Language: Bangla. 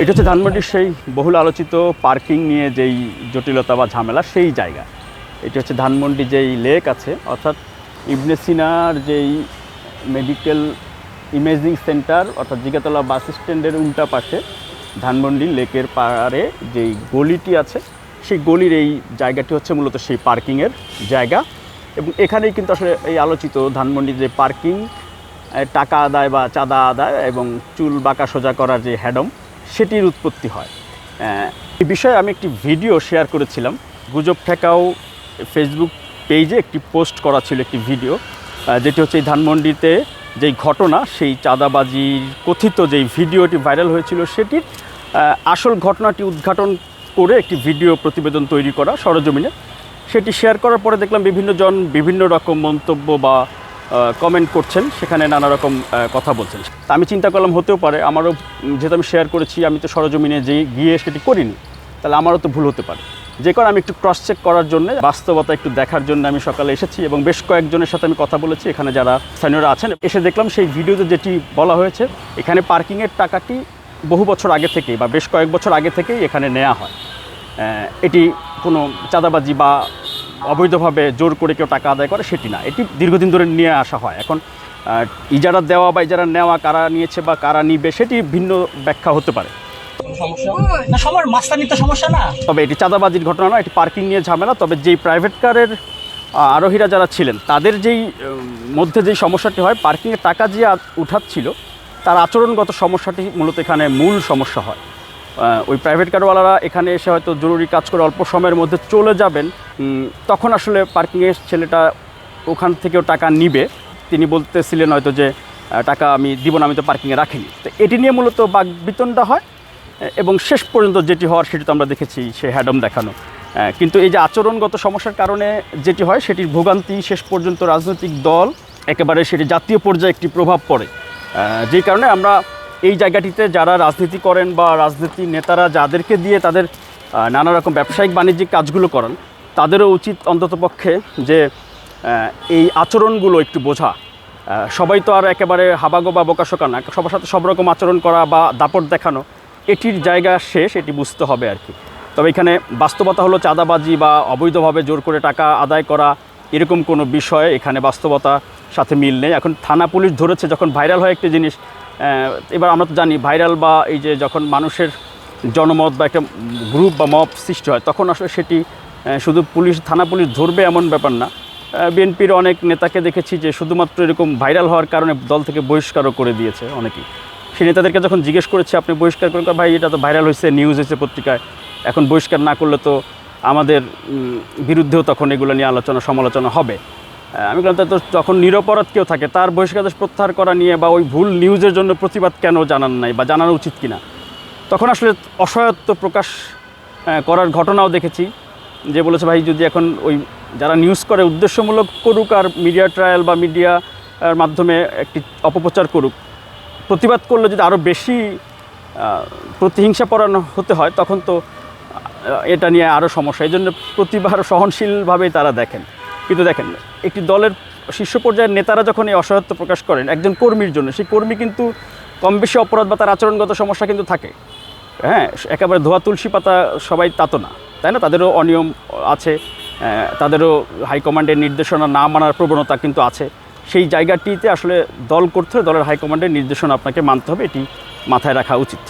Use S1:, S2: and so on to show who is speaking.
S1: এটা হচ্ছে ধানমন্ডির সেই বহুল আলোচিত পার্কিং নিয়ে যেই জটিলতা বা ঝামেলা, সেই জায়গা। এটা হচ্ছে ধানমন্ডি যেই লেক আছে, অর্থাৎ ইবনে সিনার যেই মেডিকেল ইমেজিং সেন্টার অর্থাৎ জিগাতলা বাস স্ট্যান্ডের উল্টা পাশে ধানমন্ডি লেকের পাড়ে যেই গলিটি আছে, সেই গলির এই জায়গাটি হচ্ছে মূলত সেই পার্কিংয়ের জায়গা। এবং এখানেই কিন্তু আসলে এই আলোচিত ধানমন্ডির যে পার্কিং টাকা আদায় বা চাঁদা আদায় এবং চুল বাঁকা সোজা করার যে হ্যাডম, সেটির উৎপত্তি হয়। এই বিষয়ে আমি একটি ভিডিও শেয়ার করেছিলাম। গুজব ঠেকাও ফেসবুক পেজে একটি পোস্ট করা ছিল একটি ভিডিও যেটি হচ্ছে এই ধানমন্ডিতে যেই ঘটনা, সেই চাঁদাবাজির কথিত যেই ভিডিওটি ভাইরাল হয়েছিল, সেটির আসল ঘটনাটি উদ্ঘাটন করে একটি ভিডিও প্রতিবেদন তৈরি করা সরজমিনে। সেটি শেয়ার করার পরে দেখলাম বিভিন্ন জন বিভিন্ন রকম মন্তব্য বা কমেন্ট করছেন, সেখানে নানা রকম কথা বলছেন। তা আমি চিন্তা করলাম, হতেও পারে, আমারও, যেহেতু আমি শেয়ার করেছি, আমি তো সরজমিনে যে গিয়ে সেটি করিনি, তাহলে আমারও তো ভুল হতে পারে। যে কারণে আমি একটু ক্রস চেক করার জন্য, বাস্তবতা একটু দেখার জন্য আমি সকালে এসেছি এবং বেশ কয়েকজনের সাথে আমি কথা বলেছি, এখানে যারা স্থানীয়রা আছেন, এসে দেখলাম সেই ভিডিওতে যেটি বলা হয়েছে, এখানে পার্কিংয়ের টাকাটি বহু বছর আগে থেকেই বা বেশ কয়েক বছর আগে থেকেই এখানে নেওয়া হয়। এটি কোনো চাঁদাবাজি বা অবৈধভাবে জোর করে কেউ টাকা আদায় করে সেটি না। এটি দীর্ঘদিন ধরে নিয়ে আসা হয়। এখন ইজারা দেওয়া বা ইজারা নেওয়া কারা নিয়েছে বা কারা নিবে সেটি ভিন্ন ব্যাখ্যা হতে পারে।
S2: সমস্যা না সবার মাস্তানির তো সমস্যা না।
S1: তবে এটি চাঁদাবাজির ঘটনা নয় এটি পার্কিং নিয়ে ঝামেলা। তবে যেই প্রাইভেট কারের আরোহীরা যারা ছিলেন তাদের যেই মধ্যে যেই সমস্যাটি হয় পার্কিংয়ের টাকা যে উঠাচ্ছিল তার আচরণগত সমস্যাটি মূলত এখানে মূল সমস্যা হয়। ওই প্রাইভেট কারওয়ালারা এখানে এসে হয়তো জরুরি কাজ করে অল্প সময়ের মধ্যে চলে যাবেন। তখন আসলে পার্কিংয়ের ছেলেটা ওখান থেকেও টাকা নিবে। তিনি বলতেছিলেন হয়তো যে টাকা আমি দিব না, আমি তো পার্কিংয়ে রাখিনি। তো এটি নিয়ে মূলত বাকবিতণ্ডা হয়, এবং শেষ পর্যন্ত যেটি হওয়ার সেটি তো আমরা দেখেছি সে হ্যাডম দেখানো। কিন্তু এই যে আচরণগত সমস্যার কারণে যেটি হয়, সেটির ভোগান্তি, শেষ পর্যন্ত রাজনৈতিক দল, একেবারে সেটি জাতীয় পর্যায়ে একটি প্রভাব পড়ে। যেই কারণে আমরা এই জায়গাটিতে যারা রাজনীতি করেন বা রাজনীতি নেতারা যাদেরকে দিয়ে তাদের নানা রকম ব্যবসায়িক বাণিজ্যিক কাজগুলো করেন, তাদেরও উচিত অন্ততপক্ষে যে এই আচরণগুলো একটু বোঝা। সবাই তো আর একেবারে হাবাগো বা বোকাশোকা না, সবার সাথে সব রকম আচরণ করা বা দাপট দেখানো, এটির জায়গা শেষ, এটি বুঝতে হবে আর কি। তবে এখানে বাস্তবতা হলো চাঁদাবাজি বা অবৈধভাবে জোর করে টাকা আদায় করা, এরকম কোনো বিষয় এখানে বাস্তবতা সাথে মিল নেই। এখন থানা পুলিশ ধরেছে, যখন ভাইরাল হয় একটি জিনিস এবার আমরা তো জানি ভাইরাল বা এই যে যখন মানুষের জনমত বা একটা গ্রুপ বা মব সৃষ্টি হয়, তখন আসলে সেটি শুধু পুলিশ, থানা পুলিশ ধরবে এমন ব্যাপার না। বিএনপির অনেক নেতাকে দেখেছি যে শুধুমাত্র এরকম ভাইরাল হওয়ার কারণে দল থেকে বহিষ্কারও করে দিয়েছে অনেকেই। সেই নেতাদেরকে যখন জিজ্ঞেস করেছে, আপনি বহিষ্কার করেন? ভাই, এটা তো ভাইরাল হয়েছে নিউজ হয়েছে পত্রিকায়। এখন বহিষ্কার না করলে তো আমাদের বিরুদ্ধেও তখন এগুলো নিয়ে আলোচনা, সমালোচনা হবে। আমি বললাম, তো যখন নিরপরাধ কেউ থাকে? তার বহিষ্কার প্রত্যাহার করা নিয়ে বা ওই ভুল নিউজের জন্য প্রতিবাদ কেন জানান নাই বা জানানো উচিত কিনা? তখন আসলে অসহায়ত্ব প্রকাশ করার ঘটনাও দেখেছি, যে বলেছে, ভাই, যদি এখন ওই যারা নিউজ করে, উদ্দেশ্যমূলক করুক আর মিডিয়া ট্রায়াল বা মিডিয়ার মাধ্যমে একটি অপপ্রচার করুক, প্রতিবাদ করলে যদি আরও বেশি প্রতিহিংসা পরানো হতে হয়, তখন তো এটা নিয়ে আরও সমস্যা। এই জন্য প্রতিবার সহনশীলভাবেই তারা দেখেন। কিন্তু দেখেন একটি দলের শীর্ষ পর্যায়ের নেতারা যখন এই অসহায়ত্ব প্রকাশ করেন, একজন কর্মীর জন্য, সেই কর্মী কিন্তু কম বেশি অপরাধ বা তার আচরণগত সমস্যা কিন্তু থাকে। হ্যাঁ একেবারে ধোয়া তুলসী পাতা সবাই তা তো না, তাই না? তাদেরও অনিয়ম আছে তাদেরও হাইকমান্ডের নির্দেশনা না মানার প্রবণতা কিন্তু আছে। সেই জায়গাটিতে আসলে দল করতে দলের হাইকমান্ডের নির্দেশনা আপনাকে মানতে হবে, এটি মাথায় রাখা উচিত।